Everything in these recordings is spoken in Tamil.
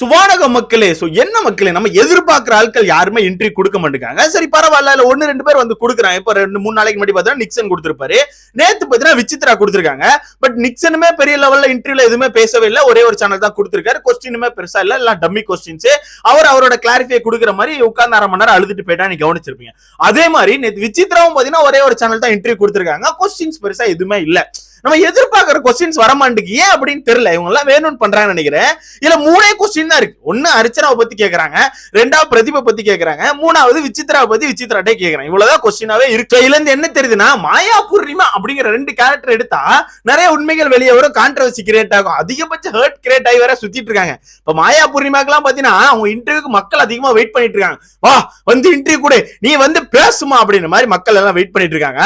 சுவானக மக்களே சோ என்ன மக்களே நம்ம எதிர்பார்க்கிற ஆட்கள் யாருமே இன்ட்ரி கொடுக்க மாட்டேங்காங்க சரி பரவாயில்ல இல்ல ஒன்னு ரெண்டு பேர் வந்து கொடுக்குறாங்க. இப்ப ரெண்டு மூணு நாளைக்கு முன்னாடி பார்த்தா நிக்சன் கொடுத்திருப்பாரு. நேத்து பாத்தீங்கன்னா விசித்ரா கொடுத்திருக்காங்க. பட் நிக்சனுமே பெரிய லெவல்ல இன்டர்வியூல எதுவுமே பேசவே இல்லை. ஒரே ஒரு சேனல் தான் கொடுத்திருக்காரு. கொஸ்டினுமே பெருசா இல்ல. எல்லாம் டம்மி கொஸ்டின்ஸ் அவர் அவரோட கிளாரிஃபை கொடுக்குற மாதிரி உட்கார்ந்து அரை மணி நேரம் அழுதுட்டு போயிட்டா நீ கவனிச்சிருப்பீங்க. அதே மாதிரி நேத்து விசித்ராவும் பாத்தீங்கன்னா ஒரே ஒரு சேனல் தான் இன்டர்வியூ கொடுத்திருக்காங்க. கொஸ்டின்ஸ் பெருசா எதுவுமே இல்லை. நம்ம எதிர்பார்க்கிற கொஸ்டின்ஸ் வரமாட்டுக்கு ஏன் அப்படின்னு தெரியல. இவங்க எல்லாம் வேணும்னு பண்றாங்கன்னு நினைக்கிறேன். இதுல மூணே கொஸ்டின் தான் இருக்கு. ஒன்னு அர்ச்சனாவை பத்தி கேக்குறாங்க. ரெண்டாவது பிரதிபை பத்தி கேக்குறாங்க. மூணாவது விசித்ராவை பத்தி விசித்ராட்டே கேக்குறாங்க. இவ்வளவுதான் கொஸ்டினாவே இருக்கு. இதுல இருந்து என்ன தெரியுதுன்னா மாயா பூர்ணிமா அப்படிங்கிற ரெண்டு கேரக்டர் எடுத்தா நிறைய உண்மைகள் வெளியே வரும். கான்ட்ரவர்சி கிரியேட் ஆகும். அதிகபட்ச ஹர்ட் கிரியேட் ஆகி வேற சுத்திட்டு இருக்காங்க. இப்ப மாயா பூர்ணிமாக்கெல்லாம் பாத்தீங்கன்னா அவங்க இன்டர்வியூக்கு மக்கள் அதிகமா வெயிட் பண்ணிட்டு இருக்காங்க. வா வந்து இன்டர்வியூ கூட. நீ வந்து பேசுமா அப்படின்ற மாதிரி மக்கள் எல்லாம் வெயிட் பண்ணிட்டு இருக்காங்க.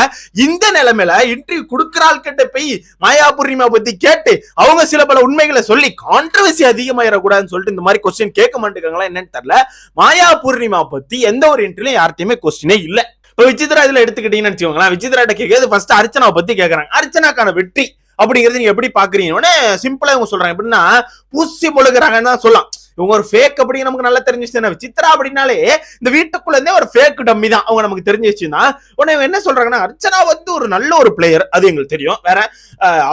இந்த நிலைமையில இன்டர்வியூ கொடுக்குற ஆள்கிட்ட போய் மாயா பூர்ணிமா பத்தி கேட்டு அவங்க சில பல உண்மைகளை சொல்லி கான்ட்ரவர்சி அதிகமாயிடக்கூடாதுன்னு சொல்லிட்டு இந்த மாதிரி கொஸ்டின் கேட்க மாட்டேங்கிறாங்களா என்னன்னு தெரியல. மாயா பூர்ணிமா பத்தி எந்த ஒரு இன்ட்ரிலையும் யார்ட்டையுமே கொஸ்டினே இல்ல. இப்ப விசித்ரா இதுல எடுத்துக்கிட்டீங்கன்னு வச்சுக்கோங்களேன். விசித்ராட்ட கேட்கறது ஃபர்ஸ்ட் அர்ச்சனாவை பத்தி கேட்கறாங்க. அர்ச்சனாக்கான வெற்றி அப்படிங்கறது நீங்க எப்படி பாக்குறீங்க சிம்பிளா இவங்க சொல்றாங்க. எப்படின்னா பூசி முழுகிறாங்கன்னு தான் சொல்லலாம். இவங்க ஒரு ஃபேக் அப்படின்னு நமக்கு நல்லா தெரிஞ்சிச்சு சித்ரா அப்படின்னாலே இந்த வீட்டுக்குள்ள இருந்தே ஒரு ஃபேக் டம்மி தான் அவங்க நமக்கு தெரிஞ்சிச்சுன்னா உடனே என்ன சொல்றாங்கன்னா அர்ச்சனா வந்து ஒரு நல்ல ஒரு பிளேயர் அது எங்களுக்கு தெரியும். வேற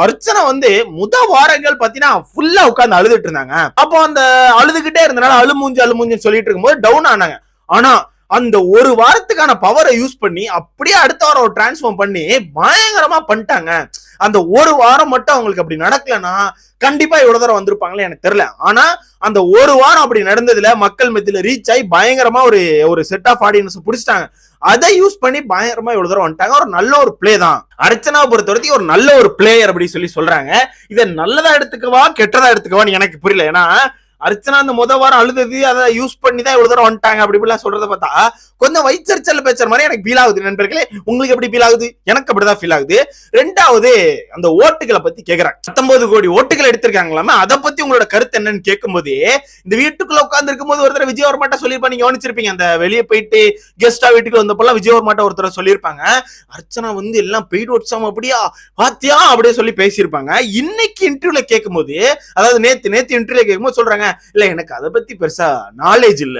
அர்ச்சனா வந்து முத வாரங்கள் பாத்தீங்கன்னா ஃபுல்லா உட்கார்ந்து அழுதுட்டு இருந்தாங்க. அப்போ அந்த அழுதுகிட்டே இருந்தனால அழுமூஞ்சு அழுமூஞ்சுன்னு சொல்லிட்டு இருக்கும்போது டவுன் ஆனாங்க. ஆனா அந்த ஒரு வாரத்துக்கான பவரை யூஸ் பண்ணி அப்படியே அடுத்த வாரம் டிரான்ஸ்ஃபார்ம் பண்ணி பயங்கரமா பண்ணிட்டாங்க. அந்த ஒரு வாரம் மட்டும் அவங்களுக்கு அப்படி நடக்கலன்னா கண்டிப்பா இவ்வளவு தூரம் வந்திருப்பாங்களே எனக்கு தெரியல. ஆனா அந்த ஒரு வாரம் அப்படி நடந்ததுல மக்கள் மத்தியில ரீச் ஆகி பயங்கரமா ஒரு ஒரு செட் ஆஃப் ஆடியன்ஸ் பிடிச்சிட்டாங்க. அதை யூஸ் பண்ணி பயங்கரமா இவ்வளவு தூரம் வந்துட்டாங்க. ஒரு நல்ல ஒரு பிளே தான். அர்ச்சனா பொறுத்த வரைக்கும் ஒரு நல்ல ஒரு பிளேயர் அப்படின்னு சொல்லி சொல்றாங்க. இதை நல்லதா எடுத்துக்கவா கெட்டதா எடுத்துக்கவான்னு எனக்கு புரியல. ஏன்னா அர்ச்சனா அந்த முத வாரம் அழுதது அதை யூஸ் பண்ணி தான் இவ்வளவு தூரம் வந்துட்டாங்க அப்படி இப்படிலாம் சொல்றத பார்த்தா கொஞ்சம் வயிற்றுச்சல் பேசுற மாதிரி எனக்கு ஃபீல் ஆகுது நண்பர்களே. உங்களுக்கு எப்படி ஃபீல் ஆகுது? எனக்கு அப்படிதான் ஃபீல் ஆகுது. ரெண்டாவது அந்த ஓட்டுகளை பத்தி கேட்கறாங்க பத்தொன்பது கோடி ஓட்டுகள் எடுத்திருக்காங்களாமே அதை பத்தி உங்களோட கருத்து என்னன்னு கேட்கும்போது இந்த வீட்டுக்குள்ள உட்கார்ந்து இருக்கும்போது ஒருத்தர் விஜயவர்மாட்ட சொல்லியிருப்பா நீங்க கவனிச்சிருப்பீங்க அந்த வெளியே போயிட்டு கெஸ்டா வீட்டுக்கு வந்தப்பெல்லாம் விஜயவர்மாட்ட ஒருத்தர் சொல்லியிருப்பாங்க. அர்ச்சனா வந்து எல்லாம் பெய்டு வச்சாம அப்படியா? பாத்தியா? அப்படியே சொல்லி பேசியிருப்பாங்க. இன்னைக்கு இன்டர்வியூல கேட்கும்போது அதாவது நேத்து நேத்து இன்டர்வியூல கேட்கும்போது சொல்றாங்க இல்ல எனக்கு அதை பத்தி பெருசா நாலேஜ் இல்ல.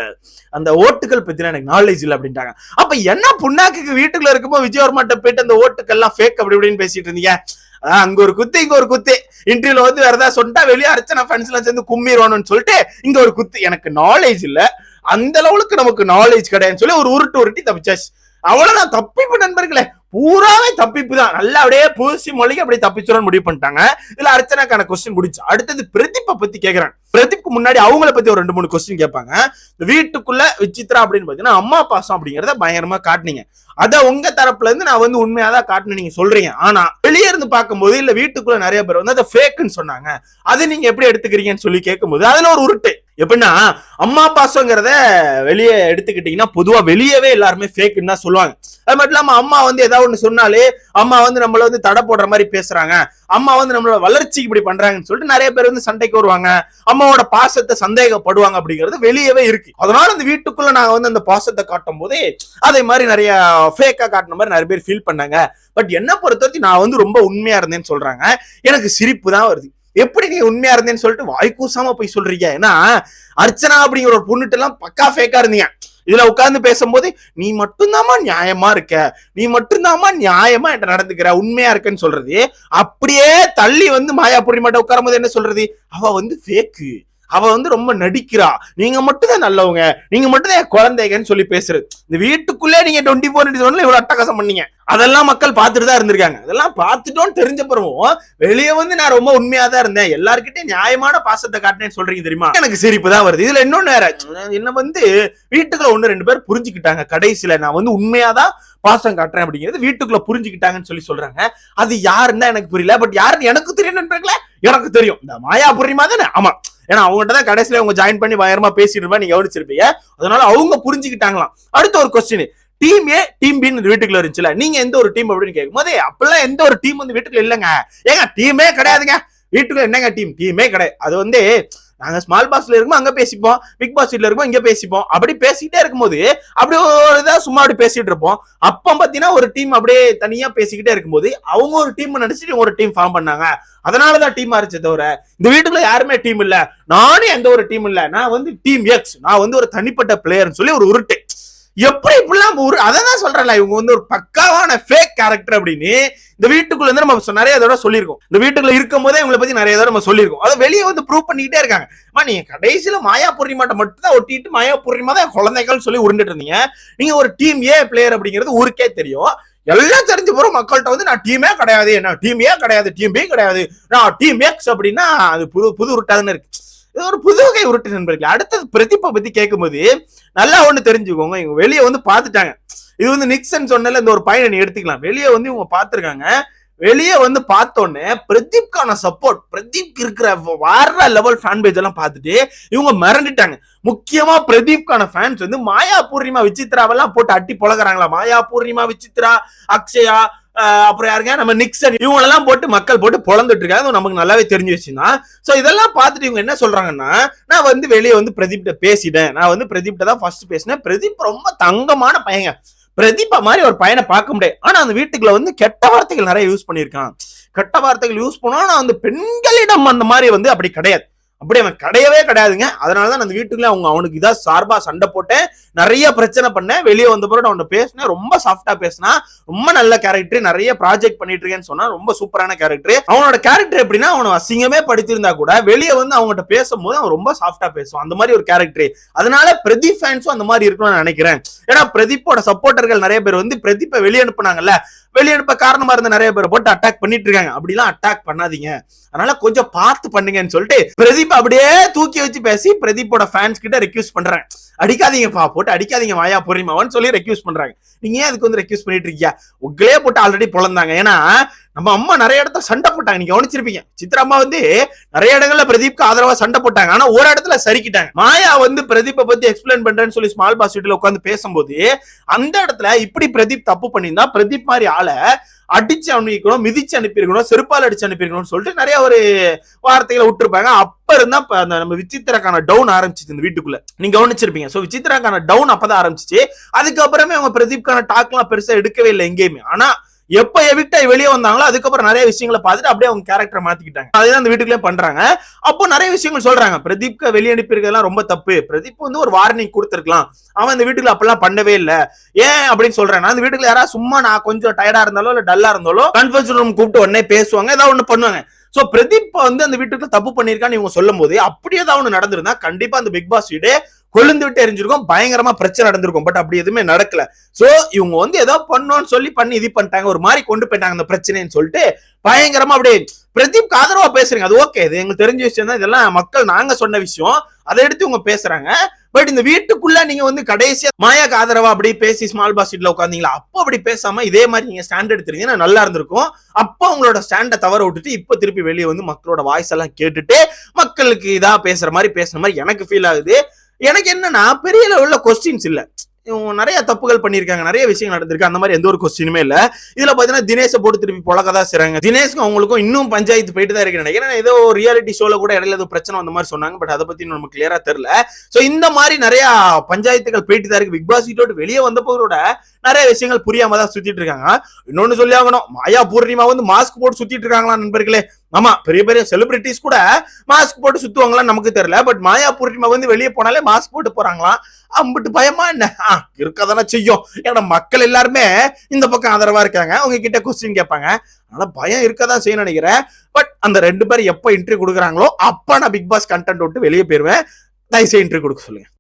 அந்த ஓட்டுகள் பத்தின எனக்கு நாலேஜ் இல்ல அப்படின்ட்டாங்க அப்ப என்ன புண்ணாக்குக்கு வீட்டுக்குள்ள இருக்கும்போது விஜயவர்மாட்ட போயிட்டு அந்த ஓட்டுக்கெல்லாம் ஃபேக் அப்படி இப்படின்னு பேசிட்டு இருந்தீங்க? அங்க ஒரு குத்து இங்க ஒரு குத்து. இன்டர்வியூல வந்து வேற ஏதாவது சொல்லிட்டா வெளியே நான் ஃப்ரெண்ட்ஸ் எல்லாம் சேர்ந்து கும்மிடுவானுன்னு சொல்லிட்டு இங்க ஒரு குத்து. எனக்கு நாலேஜ் இல்ல. அந்த லெவலுக்கு நமக்கு நாலேஜ் கிடையாதுன்னு சொல்லி ஒரு உருட்டு உருட்டி தப்பிச்சாச்சு. அவ்வளவுதான் தப்பிப்பு நண்பர்களே. பூராவே தப்பிப்பு தான் நல்லா அப்படியே பூசி மொழிக்கு அப்படியே தப்பிச்சுடன் முடிவு பண்ணிட்டாங்க. இதுல அர்ச்சனாக்கான கொஸ்டின் முடிச்சு அடுத்தது பிரதீப்பை பத்தி கேக்குறேன். பிரதீப்க்கு முன்னாடி அவங்கள பத்தி ஒரு ரெண்டு மூணு கொஸ்டின் கேட்பாங்க. வீட்டுக்குள்ள விசித்ரா அப்படின்னு பாத்தீங்கன்னா அம்மா பாசம் அப்படிங்கறத பயங்கரமா காட்டினீங்க. அத உங்க தரப்புல இருந்து நான் வந்து உண்மையா தான் காட்டணும் நீங்க சொல்றீங்க. ஆனா வெளியே இருந்து பார்க்கும்போது இல்ல வீட்டுக்குள்ள நிறைய பேர் வந்து அதை ஃபேக்குன்னு சொன்னாங்க. அதை நீங்க எப்படி எடுத்துக்கிறீங்கன்னு சொல்லி கேட்கும்போது அதுல ஒரு உருட்டு. எப்படின்னா அம்மா பாசங்கிறத வெளியே எடுத்துக்கிட்டீங்கன்னா பொதுவா வெளியவே எல்லாருமே ஃபேக்குன்னு தான் சொல்லுவாங்க. அது மட்டும் இல்லாம அம்மா வந்து ஏதாவது ஒண்ணு சொன்னாலே அம்மா வந்து நம்மள வந்து தடை போடுற மாதிரி பேசுறாங்க. அம்மா வந்து நம்மளோட வளர்ச்சிக்கு இப்படி பண்றாங்கன்னு சொல்லிட்டு நிறைய பேர் வந்து சண்டைக்கு வருவாங்க. அம்மாவோட பாசத்தை சந்தேகப்படுவாங்க அப்படிங்கிறது வெளியவே இருக்கு. அதனால இந்த வீட்டுக்குள்ள நாங்க வந்து அந்த பாசத்தை காட்டும் போதே அதே மாதிரி நிறைய ஃபேக்கா காட்டின மாதிரி நிறைய பேர் ஃபீல் பண்ணாங்க. பட் என்ன பொறுத்த வரைக்கும் நான் வந்து ரொம்ப உண்மையா இருந்தேன்னு சொல்றாங்க. எனக்கு சிரிப்பு தான் வருது. எப்படி நீ உண்மையா இருந்தேன்னு சொல்லிட்டு வாய்க்கூசாம போய் சொல்றீங்க? ஏன்னா அர்ச்சனா அப்படிங்கிற ஒரு பொண்ணுட்டு எல்லாம் பக்கா ஃபேக்கா இருந்தீங்க. இதுல உட்கார்ந்து பேசும்போது நீ மட்டும்தாம்மா நியாயமா இருக்க? நீ மட்டும்தாமா நியாயமா என்கிட்ட நடந்துக்கிற? உண்மையா இருக்கன்னு சொல்றது? அப்படியே தள்ளி வந்து மாயா பூர்ணிமாட்ட உட்காரும் போது என்ன சொல்றது? அவ வந்து ஃபேக்கு அவ வந்து ரொம்ப நடிக்கிறா. நீங்க மட்டும் தான் நல்லவங்க. நீங்க மட்டும் தான் என் குழந்தைங்கன்னு சொல்லி பேசுறது. இந்த வீட்டுக்குள்ளே நீங்க டுவெண்ட்டி ஃபோர் இவ்வளவு அட்டகாசம் பண்ணீங்க. அதெல்லாம் மக்கள் பார்த்துட்டு தான் இருந்திருக்காங்க. அதெல்லாம் பார்த்துட்டோம்னு தெரிஞ்ச பிறகும் வெளியே வந்து நான் ரொம்ப உண்மையா தான் இருந்தேன். எல்லார்கிட்டயும் நியாயமான பாசத்தை காட்டினேன்னு சொல்றீங்க தெரியுமா? எனக்கு சிரிப்பு தான் வருது. இதுல இன்னொன்னு வேற. என்ன வந்து வீட்டுக்குள்ள ஒண்ணு ரெண்டு பேர் புரிஞ்சுக்கிட்டாங்க. கடைசியில நான் வந்து உண்மையாதான் பாசம் காட்டுறேன் அப்படிங்கிறது வீட்டுக்குள்ள புரிஞ்சுக்கிட்டாங்கன்னு சொல்லி சொல்றாங்க. அது யாருன்னா எனக்கு புரியல. பட் யாருன்னு எனக்கு தெரியும் நண்பர்களே? எனக்கு தெரியும். இந்த மாயா புரியுமா தானே? ஆமா. ஏன்னா அவங்ககிட்ட தான் கடைசியில அவங்க ஜாயின் பண்ணி பயங்கரமா பேசிட்டு இருப்பா நீங்க கவனிச்சிருப்பீங்க. அதனால அவங்க புரிஞ்சுக்கிட்டாங்களாம். அடுத்த ஒரு கொஸ்டின் டீம் ஏ டீம் பின்னு வீட்டுக்குள்ள இருந்துச்சுல நீங்க எந்த ஒரு டீம் அப்படின்னு கேட்கும் போது அப்பெல்லாம் எந்த ஒரு டீம் வந்து வீட்டுக்குள்ள இல்லைங்க. ஏங்க டீமே கிடையாதுங்க. வீட்டுக்குள்ள என்னங்க டீம் டீமே கிடையாது. அது வந்து நாங்க ஸ்மால் பாஸ்ல இருக்கும்போது அங்க பேசிப்போம் பிக் பாஸ் வீட்ல இருக்கும் இங்க பேசிப்போம். அப்படி பேசிக்கிட்டே இருக்கும்போது அப்படி ஒரு இதா சும்மா அப்படி பேசிட்டு இருப்போம். அப்ப பாத்தீங்கன்னா ஒரு டீம் அப்படியே தனியா பேசிக்கிட்டே இருக்கும்போது அவங்க ஒரு டீம் நினைச்சிட்டு ஒரு டீம் ஃபார்ம் பண்ணாங்க. அதனாலதான் டீம் ஆரிச்சே தவிர இந்த வீட்டுக்குள்ள யாருமே டீம் இல்ல. நானும் எந்த ஒரு டீம் இல்ல. நான் வந்து டீம் எக்ஸ் நான் வந்து ஒரு தனிப்பட்ட பிளேயர்னு சொல்லி ஒரு உருட்டு. எப்படி இப்படிலாம் ஒரு அதை தான் சொல்றேன்ல இவங்க வந்து ஒரு பக்காவான ஃபேக் கேரக்டர் அப்படின்னு இந்த வீட்டுக்குள்ள இருந்து நம்ம நிறைய தடவை சொல்லியிருக்கோம். இந்த வீட்டுக்குள்ள இருக்கும் போதே இவங்களை பத்தி நிறைய தடவை நம்ம சொல்லியிருக்கோம். அதை வெளியே வந்து ப்ரூவ் பண்ணிக்கிட்டே இருக்காங்க. அம்மா நீங்க கடைசியில மாயா பூர்ணிமாட்ட மட்டும் தான் ஒட்டிட்டு மாயா பூர்ணிமா தான் குழந்தைகள் சொல்லி உருண்டுட்டு இருந்தீங்க. நீங்க ஒரு டீம் ஏ பிளேயர் அப்படிங்கிறது ஊருக்கே தெரியும். எல்லாம் தெரிஞ்சு போற மக்கள்கிட்ட வந்து நான் டீமே கிடையாது. நான் டீம் ஏ கிடையாது. டீம் பி கிடையாது. நான் டீம் எக்ஸ் அப்படின்னா அது புது புது உருட்டாதுன்னு இருக்கு. இது ஒரு புது வகை உருட்டு நண்பர்கள். அடுத்தது பிரதீப்பை பத்தி கேட்கும்போது நல்லா ஒண்ணு தெரிஞ்சுக்கோங்க. இவங்க வெளியே வந்து பார்த்துட்டாங்க இது வந்து நிக்சன் சொன்னல இந்த ஒரு பையனை நீ எடுத்துக்கலாம். வெளியே வந்து இவங்க பார்த்துருக்காங்க வெளியே வந்து பார்த்தோன்னே பிரதீப்கான சப்போர்ட் பிரதீப் இருக்கிற வார லெவல் ஃபேன் பேஜ் எல்லாம் பார்த்துட்டு இவங்க மிரண்டுட்டாங்க. முக்கியமா பிரதீப்கான ஃபேன்ஸ் வந்து மாயா பூர்ணிமா விசித்ராவெல்லாம் போட்டு அட்டி பொழகுறாங்களா மாயா பூர்ணிமா விசித்ரா அக்ஷயா அப்புறம் யாருங்க? நம்ம நிக்சன் இவங்களெல்லாம் போட்டு மக்கள் போட்டு பொழந்துட்டு இருக்காங்க. நமக்கு நல்லாவே தெரிஞ்சு வச்சுன்னா ஸோ இதெல்லாம் பார்த்துட்டு இவங்க என்ன சொல்றாங்கன்னா நான் வந்து வெளியே வந்து பிரதீப்கிட்ட பேசிட்டேன். நான் வந்து பிரதீப்ட தான் ஃபர்ஸ்ட் பேசினேன். பிரதீப் ரொம்ப தங்கமான பையங்க. பிரதீபா மாதிரி ஒரு பையனை பார்க்க முடியாது ஆனா அந்த வீட்டுக்குள்ள வந்து கெட்ட வார்த்தைகள் நிறைய யூஸ் பண்ணியிருக்கான். கெட்ட வார்த்தைகள் யூஸ் பண்ணா நான் அந்த பெண்களிடம் அந்த மாதிரி வந்து அப்படி கிடையாது. அப்படி அவன் கிடையவே கிடையாதுங்க. அதனாலதான் அந்த வீட்டுக்குள்ள அவங்க அவனுக்கு இதாக சார்பா சண்டை போட்டேன். நிறைய பிரச்சனை பண்ணேன். வெளியே வந்த பிறகு அவன் பேசினேன். ரொம்ப சாஃப்டாக பேசினா ரொம்ப நல்ல கேரக்டர் நிறைய ப்ராஜெக்ட் பண்ணிட்டு இருக்கேன்னு சொன்னா ரொம்ப சூப்பரான கேரக்டர் அவனோட கேரக்டர் எப்படின்னா அவனை அசிங்கமே படித்திருந்தா கூட வெளியே வந்து அவங்ககிட்ட பேசும்போது அவன் ரொம்ப சாஃப்டாக பேசுவான். அந்த மாதிரி ஒரு கேரக்டர் அதனால பிரதீப் ஃபேன்ஸும் அந்த மாதிரி இருக்கணும்னு நினைக்கிறேன். ஏன்னா பிரதீப்போட சப்போர்ட்டர்கள் நிறைய பேர் வந்து பிரதீப்பை வெளியே அனுப்புனாங்கல்ல வெளியனுப்ப காரணமா இருந்த நிறைய பேர் போட்டு அட்டாக் பண்ணிட்டு இருக்காங்க அப்படிலாம் அட்டாக் பண்ணாதீங்க. அதனால கொஞ்சம் பார்த்து பண்ணுங்கன்னு சொல்லிட்டு பிரதீப் அப்படியே தூக்கி வச்சு பேசி பிரதீப்போட ஃபேன்ஸ் கிட்ட ரெக்யூஸ் பண்றேன். அடிக்காதீங்கப்பா போட்டு அடிக்காதீங்க வாயா பூர்ணிமாவன்னு சொல்லி ரெக்யூஸ் பண்றாங்க. நீங்க ஏன் அதுக்கு வந்து ரெக்யூஸ் பண்ணிட்டு இருக்கீங்க உங்களே போட்டு ஆல்ரெடி பொழந்தாங்க. ஏன்னா நம்ம அம்மா நிறைய இடத்துல சண்டை போட்டாங்க. நீங்க கவனிச்சிருப்பீங்க. சித்ரா அம்மா வந்து நிறைய இடங்கள்ல பிரதீப்க்கு ஆதரவா சண்டை போட்டாங்க. ஆனா ஒரு இடத்துல சரிக்கிட்டாங்க மாயா வந்து பிரதீப்பை பத்தி எக்ஸ்பிளைன் பண்றேன்னு சொல்லி ஸ்மால் பாஸ் வீட்டுல உட்காந்து பேசும்போது அந்த இடத்துல இப்படி பிரதீப் தப்பு பண்ணியிருந்தா பிரதீப் மாதிரி ஆளை அடிச்சு அனுப்பிக்கணும் மிதிச்சு அனுப்பியிருக்கணும் செருப்பால் அடிச்சு அனுப்பியிருக்கணும்னு சொல்லிட்டு நிறைய ஒரு வார்த்தைகளை விட்டுருப்பாங்க. அப்ப இருந்தா அந்த நம்ம விசித்திரக்கான டவுன் ஆரம்பிச்சிச்சு இந்த வீட்டுக்குள்ள. நீங்க கவனிச்சிருப்பீங்க. சோ விசித்திரக்கான டவுன் அப்பதான் ஆரம்பிச்சிச்சு. அதுக்கப்புறமே அவங்க பிரதீப்கான டாக்லாம் பெருசா எடுக்கவே இல்லை எங்கேயுமே. ஆனா எப்ப எவிக்டா வெளியே வந்தாங்களோ அதுக்கப்புறம் நிறைய விஷயங்களை பார்த்துட்டு அப்படியே அவங்க கேரக்டரை மாத்திக்கிட்டாங்க. அதுதான் அந்த வீட்டுக்குள்ளே பண்றாங்க. அப்போ நிறைய விஷயங்கள் சொல்றாங்க. பிரதீப்க்கு வெளியே ரொம்ப தப்பு. பிரதீப் வந்து ஒரு வார்னிங் கொடுத்துருக்கலாம். அவன் இந்த வீட்டுக்குள்ள அப்பெல்லாம் பண்ணவே இல்லை. ஏன் அப்படின்னு சொல்றேன் அந்த வீட்டுக்குள்ள யாராவது சும்மா நான் கொஞ்சம் டயர்டா இருந்தாலோ இல்ல டல்லா இருந்தாலோ கன்ஃபர்ஸ் ரூம் கூப்பிட்டு உடனே பேசுவாங்க. ஏதாவது ஒண்ணு பண்ணுவாங்க. சோ பிரதீப் வந்து அந்த வீட்டுக்கு தப்பு பண்ணிருக்கான்னு இவங்க சொல்லும் போது அப்படி ஏதாவது ஒண்ணு நடந்திருந்தா கண்டிப்பா அந்த பிக் பாஸ் வீடே கொழுந்து விட்டு எரிஞ்சிருக்கும் பயங்கரமா பிரச்சனை நடந்திருக்கும். பட் அப்படி எதுவுமே நடக்கல. சோ இவங்க வந்து ஏதோ பண்ணோம்னு சொல்லி பண்ணி இது பண்ணிட்டாங்க. ஒரு மாதிரி கொண்டு போயிட்டாங்க அந்த பிரச்சனைன்னு சொல்லிட்டு பயங்கரமா அப்படியே பிரதீப் ஆதரவா பேசுறீங்க. அது ஓகே இது எங்களுக்கு தெரிஞ்ச விஷயம் தான். இதெல்லாம் மக்கள் நாங்க சொன்ன விஷயம். அதை எடுத்து இவங்க பேசுறாங்க. பட் இந்த வீட்டுக்குள்ள நீங்க வந்து கடைசியா மாயாக்கு ஆதரவா அப்படி பேசி ஸ்மால் பாஸ் சீட்ல உட்காந்தீங்களா அப்போ அப்படி பேசாம இதே மாதிரி நீங்க ஸ்டாண்ட் எடுத்துருந்தீங்கன்னா நல்லா இருந்திருக்கும். அப்போ உங்களோட ஸ்டாண்டை தவற விட்டுட்டு இப்போ திருப்பி வெளியே வந்து மக்களோட வாய்ஸ் எல்லாம் கேட்டுட்டு மக்களுக்கு இதா பேசுற மாதிரி பேசுற மாதிரி எனக்கு ஃபீல் ஆகுது. எனக்கு என்னன்னா பெரிய லெவலில் கொஸ்டின்ஸ் இல்லை. இவங்க நிறைய தப்புகள் பண்ணியிருக்காங்க நிறைய விஷயங்கள் நடந்திருக்கு. அந்த மாதிரி எந்த ஒரு கொஸ்டினுமே இல்லை. இதில் பார்த்தீங்கன்னா தினேஷை போட்டு திருப்பி புழக்க தான் செய்கிறாங்க தினேஷ்க்கும் அவங்களுக்கும் இன்னும் பஞ்சாயத்து போயிட்டு தான் இருக்கிறேன் ஏன்னா ஏதோ ரியாலிட்டி ஷோவில் கூட இடையில ஏதோ பிரச்சனை வந்த மாதிரி சொன்னாங்க. பட் அதை பற்றி நமக்கு கிளியராக தெரியல. ஸோ இந்த மாதிரி நிறையா பஞ்சாயத்துகள் போயிட்டு தான் இருக்கு. பிக் பாஸ் விட்டு வெளியே வந்தப்போ கூட நிறைய விஷயங்கள் புரியாம தான் சுற்றிட்டு இருக்காங்க. இன்னொன்னு சொல்லி ஆகணும். மாயா பூர்ணிமா வந்து மாஸ்க் போட்டு சுற்றிட்டு இருக்காங்களா நண்பர்களே? ஆமா பெரிய பெரிய செலிபிரிட்டிஸ் கூட மாஸ்க் போட்டு சுத்துவாங்களான்னு நமக்கு தெரியல. பட் மாயா பூர்ணிமா வந்து வெளியே போனாலே மாஸ்க் போட்டு போறாங்களாம். அம்பிட்டு பயமா என்ன? ஆ, இருக்கதானே செய்யும். ஏன்னா மக்கள் எல்லாருமே இந்த பக்கம் ஆதரவா இருக்காங்க. அவங்க கிட்ட கொஸ்டின் கேட்பாங்க. அதனால பயம் இருக்கதான் செய்ய நினைக்கிறேன். பட் அந்த ரெண்டு பேரும் எப்போ இன்ட்ரி கொடுக்குறாங்களோ அப்ப நான் பிக் பாஸ் கண்டென்ட் விட்டு வெளியே போயிருவேன். தயவுசெய்து இன்ட்ரி கொடுக்க சொல்லுங்க.